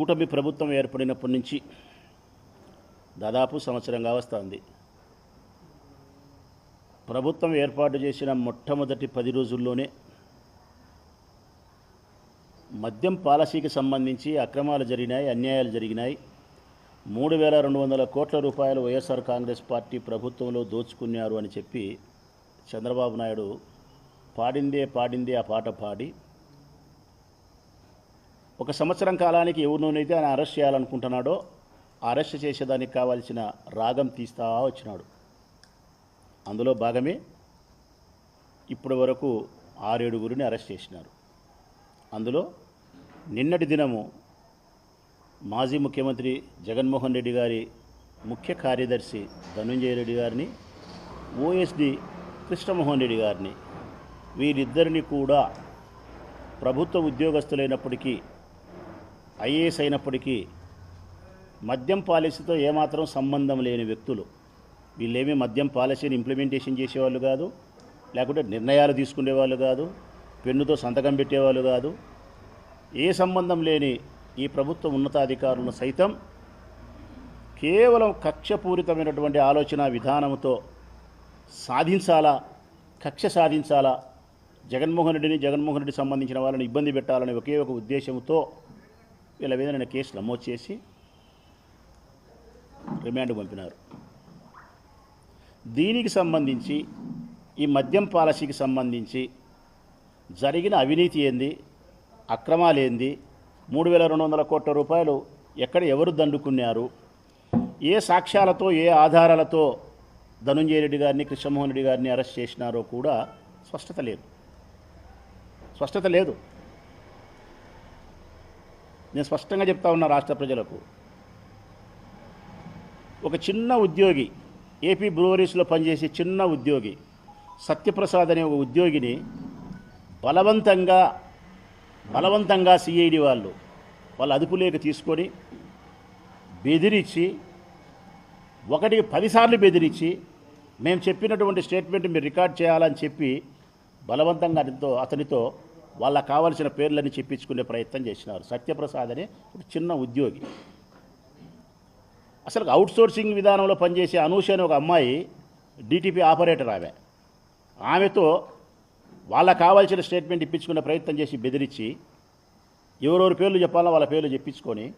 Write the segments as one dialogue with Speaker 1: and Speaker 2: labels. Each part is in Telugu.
Speaker 1: కూటమి ప్రభుత్వం ఏర్పడినప్పటి నుంచి దాదాపు సంవత్సరంగా వస్తుంది. ప్రభుత్వం ఏర్పాటు చేసిన మొట్టమొదటి పది రోజుల్లోనే మద్యం పాలసీకి సంబంధించి అక్రమాలు జరిగినాయి అన్యాయాలు జరిగినాయి. మూడు వేల రెండు వందల కోట్ల రూపాయలు వైఎస్ఆర్ కాంగ్రెస్ పార్టీ ప్రభుత్వంలో దోచుకున్నారు అని చెప్పి చంద్రబాబు నాయుడు పాడిందే పాడిందే ఆ పాట పాడి ఒక సంవత్సరం కాలానికి ఎవరినోనైతే ఆయన అరెస్ట్ చేయాలనుకుంటున్నాడో అరెస్ట్ చేసేదానికి కావాల్సిన రాగం తీస్తా వచ్చినాడు. అందులో భాగమే ఇప్పటి వరకు ఆరేడుగురిని అరెస్ట్ చేసినారు. అందులో నిన్నటి దినము మాజీ ముఖ్యమంత్రి జగన్మోహన్ రెడ్డి గారి ముఖ్య కార్యదర్శి ధనుంజయ రెడ్డి గారిని ఓఎస్డి కృష్ణమోహన్ రెడ్డి గారిని వీరిద్దరిని కూడా ప్రభుత్వ ఉద్యోగస్తులైనప్పటికీ ఐఏఎస్ అయినప్పటికీ మద్యం పాలసీతో ఏమాత్రం సంబంధం లేని వ్యక్తులు. వీళ్ళేమీ మద్యం పాలసీని ఇంప్లిమెంటేషన్ చేసేవాళ్ళు కాదు లేకుంటే నిర్ణయాలు తీసుకునేవాళ్ళు కాదు పెన్నుతో సంతకం పెట్టేవాళ్ళు కాదు. ఏ సంబంధం లేని ఈ ప్రభుత్వ ఉన్నతాధికారులను సైతం కేవలం కక్షపూరితమైనటువంటి ఆలోచన విధానంతో సాధించాలా కక్ష సాధించాలా జగన్మోహన్ రెడ్డిని జగన్మోహన్ రెడ్డి సంబంధించిన వాళ్ళని ఇబ్బంది పెట్టాలనే ఒకే ఒక ఉద్దేశంతో వీళ్ళ మీద నేను కేసు నమోదు చేసి రిమాండ్ పంపినారు. దీనికి సంబంధించి ఈ మద్యం పాలసీకి సంబంధించి జరిగిన అవినీతి ఏంది అక్రమాలు ఏంది మూడు వేల రెండు వందల కోట్ల రూపాయలు ఎక్కడ ఎవరు దండుకున్నారు ఏ సాక్ష్యాలతో ఏ ఆధారాలతో ధనుంజయ రెడ్డి గారిని కృష్ణమోహన్ రెడ్డి గారిని అరెస్ట్ చేసినారో కూడా స్పష్టత లేదు. స్పష్టత లేదు. నేను స్పష్టంగా చెప్తా ఉన్నా రాష్ట్ర ప్రజలకు. ఒక చిన్న ఉద్యోగి ఏపీ బ్రూవరీస్లో పనిచేసే చిన్న ఉద్యోగి సత్యప్రసాద్ అనే ఒక ఉద్యోగిని బలవంతంగా బలవంతంగా సిఐడి వాళ్ళు వాళ్ళు అదుపులేక తీసుకొని బెదిరించి ఒకటికి పదిసార్లు బెదిరించి మేము చెప్పినటువంటి స్టేట్మెంట్ మీరు రికార్డ్ చేయాలని చెప్పి బలవంతంగా అతనితో అతనితో వాళ్ళకి కావాల్సిన పేర్లని చెప్పించుకునే ప్రయత్నం చేసినారు. సత్యప్రసాద్ అనే ఒక చిన్న ఉద్యోగి. అసలు అవుట్ సోర్సింగ్ విధానంలో పనిచేసే అనూష అనే ఒక అమ్మాయి డిటిపి ఆపరేటర్ ఆమె. ఆమెతో వాళ్ళకి కావాల్సిన స్టేట్మెంట్ ఇప్పించుకునే ప్రయత్నం చేసి బెదిరించి ఎవరెవరి పేర్లు చెప్పాలో వాళ్ళ పేర్లు చెప్పించుకొని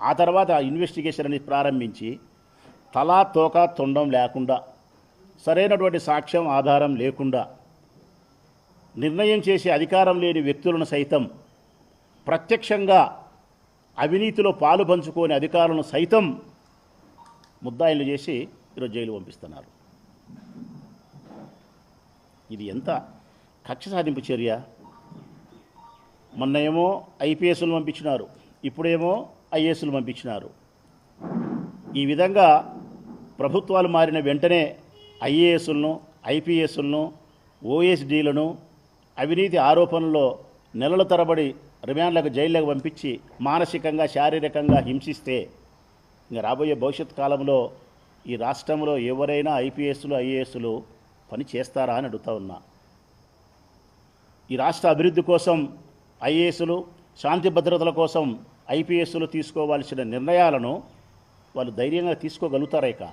Speaker 1: ఆ తర్వాత ఇన్వెస్టిగేషన్ అనేది ప్రారంభించి తలా తోక తొండం లేకుండా సరైనటువంటి సాక్ష్యం ఆధారం లేకుండా నిర్ణయం చేసే అధికారం లేని వ్యక్తులను సైతం ప్రత్యక్షంగా అవినీతిలో పాలు పంచుకోని అధికారులను సైతం ముద్దాయిలు చేసి ఈరోజు జైలు పంపిస్తున్నారు. ఇది ఎంత కక్ష సాధింపు చర్య? మొన్న ఏమో ఐపీఎస్లు పంపించినారు ఇప్పుడేమో ఐఏఎస్లు పంపించినారు. ఈ విధంగా ప్రభుత్వాలు మారిన వెంటనే ఐఏఎస్లను ఐపీఎస్లను ఓఎస్డీలను అవినీతి ఆరోపణలో నెలల తరబడి రిమాండ్లకు జైళ్ళకు పంపించి మానసికంగా శారీరకంగా హింసిస్తే ఇంకా రాబోయే భవిష్యత్ కాలంలో ఈ రాష్ట్రంలో ఎవరైనా ఐపీఎస్లు ఐఏఎస్లు పని చేస్తారా అని అడుగుతా ఉన్నా. ఈ రాష్ట్ర అభివృద్ధి కోసం ఐఏఎస్లు శాంతి భద్రతల కోసం ఐపీఎస్లు తీసుకోవాల్సిన నిర్ణయాలను వాళ్ళు ధైర్యంగా తీసుకోగలుగుతారేకా